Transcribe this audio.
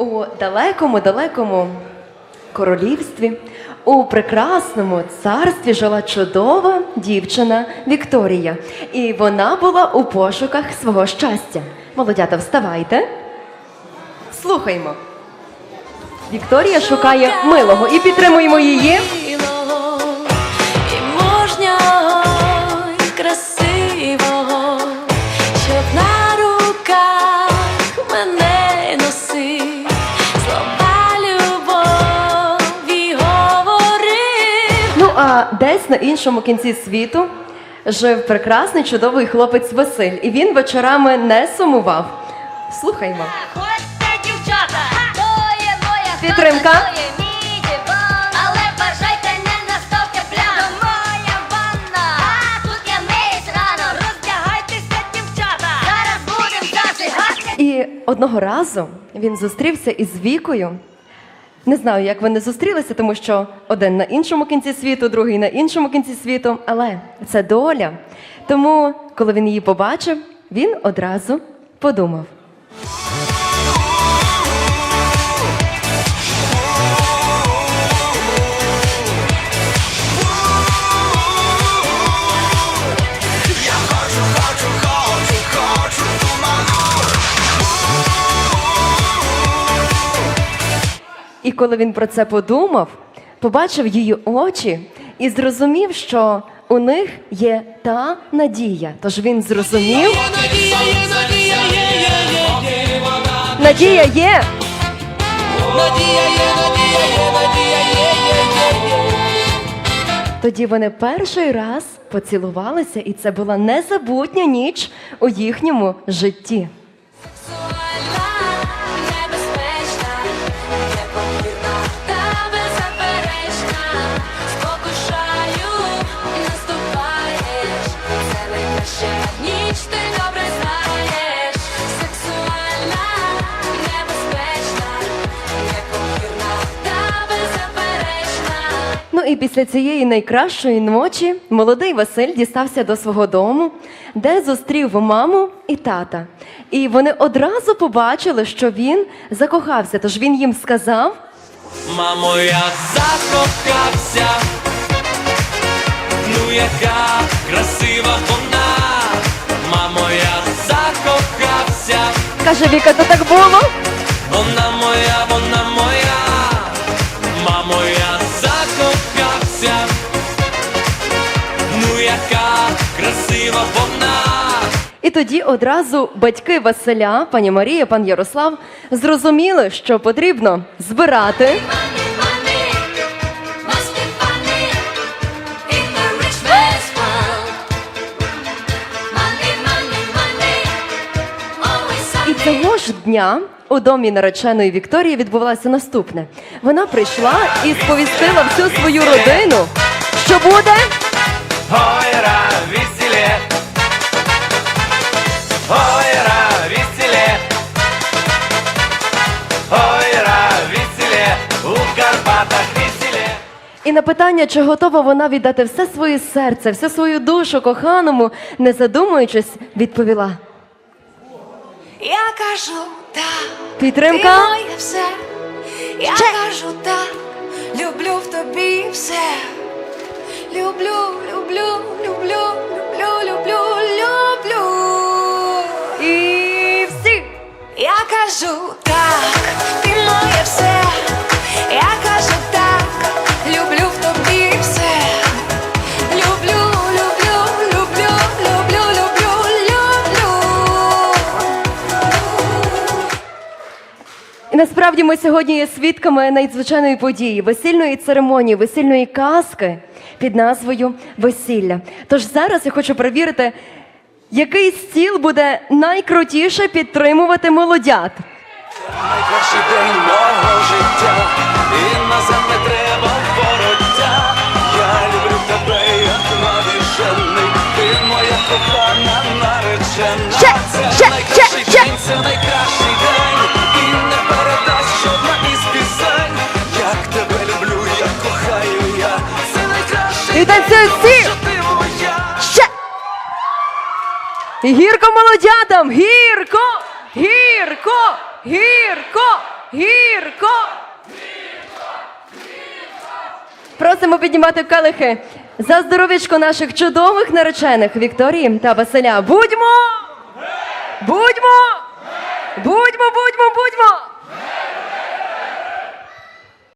У далекому, далекому королівстві, у прекрасному царстві жила чудова дівчина Вікторія. І вона була у пошуках свого щастя. Молодята, вставайте. Слухаймо. Вікторія шукає милого і підтримуємо її. А десь на іншому кінці світу жив прекрасний чудовий хлопець Василь, і він вечорами не сумував. Слухаймо. Підтримка. І одного разу він зустрівся із Вікою. Не знаю, як вони зустрілися, тому що один на іншому кінці світу, другий на іншому кінці світу, але це доля. Тому, коли він її побачив, він одразу подумав. І коли він про це подумав, побачив її очі і зрозумів, що у них є та надія. Тож він зрозумів. Надія є. Надія є надія. Тоді вони перший раз поцілувалися, і це була незабутня ніч у їхньому житті. Ніч, ти добре знаєш. Сексуальна, небезпечна, непомірна та беззаперечна. Ну і після цієї найкращої ночі молодий Василь дістався до свого дому, де зустрів маму і тата. І вони одразу побачили, що він закохався. Тож він їм сказав: Мамо, я закохався, ну яка красива вона, каже Віка, то так було. вона моя, вона моя, мамо, я закохався, ну яка красива вона. І тоді одразу батьки Василя, пані Марія, пан Ярослав, зрозуміли, що потрібно збирати цього ж дня у домі нареченої Вікторії відбувалося наступне. Вона прийшла і сповістила всю свою родину, що буде Ойра, веселе, ойра, веселе, ойра, веселе, у Карпатах веселе. І на питання, чи готова вона віддати все своє серце, всю свою душу коханому, не задумуючись, відповіла. Я кажу так, Підтримка. ти моє все. Я Ще. кажу так, люблю в тобі все. Люблю, люблю, люблю, люблю, люблю, люблю. І всі. Я кажу так, ти моє все. Насправді ми сьогодні є свідками надзвичайної події, весільної церемонії, весільної казки під назвою Весілля. Тож зараз я хочу перевірити, який стіл буде найкрутіше підтримувати молодят. Найкращий день мого життя, і назад не треба І танцюють всі! Ще! Гірко молодятам! Гірко! Гірко! Гірко! Гірко! Просимо піднімати келихи за здоров'ячко наших чудових наречених Вікторії та Василя. Будьмо! Будьмо! Будьмо, будьмо, будьмо!